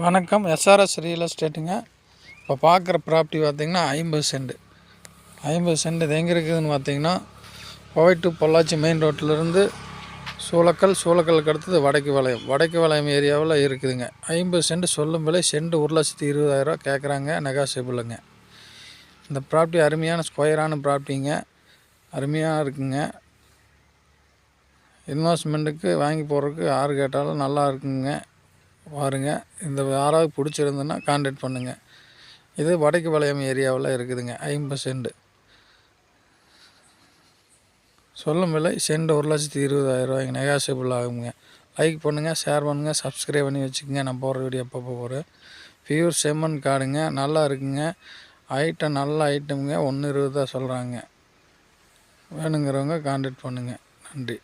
வணக்கம். SRS real எஸ்டேட்டுங்க இப்போ பார்க்குற ப்ராப்பர்ட்டி பார்த்திங்கன்னா ஐம்பது சென்ட் ஐம்பது சென்ட் இது எங்கே இருக்குதுன்னு பார்த்தீங்கன்னா கோவை டு பொள்ளாச்சி மெயின் ரோட்டிலேருந்து சூளக்கல் சூளக்கலுக்கு அடுத்தது வடக்கு வளையம் வடக்கு வளையம் ஏரியாவில் இருக்குதுங்க. ஐம்பது சென்ட் சொல்லும் விலை சென்ட் ஒரு லட்சத்தி இருபதாயிரரூவா கேட்குறாங்க நெகாசிபிளுங்க இந்த ப்ராப்பர்ட்டி அருமையான ஸ்கொயரான ப்ராப்பர்ட்டிங்க அருமையாக இருக்குங்க. இன்வெஸ்ட்மெண்ட்டுக்கு வாங்கி போடுறதுக்கு யார் கேட்டாலும் நல்லா இருக்குங்க. பாருங்க. இந்த யாராவது பிடிச்சிருந்துன்னா கான்டாக்ட் பண்ணுங்கள் இது வடக்கு வளையம் ஏரியாவில் இருக்குதுங்க. ஐம்பது சென்ட். சொல்லும் விலை சென்ட் ஒரு லட்சத்தி இருபதாயிரம் ரூபாய்ங்க. ஆகுங்க. லைக் பண்ணுங்கள் ஷேர் பண்ணுங்கள் சப்ஸ்கிரைப் பண்ணி வச்சுக்கோங்க. நான் போடுற வீடியோ எப்போ போகிறேன் பியூர் செம்மன் காடுங்க. நல்லா இருக்குங்க. ஐட்டம் நல்ல ஐட்டமுங்க ஒன்று இருபது தான் சொல்கிறாங்க வேணுங்கிறவங்க கான்டாக்ட் பண்ணுங்கள் நன்றி.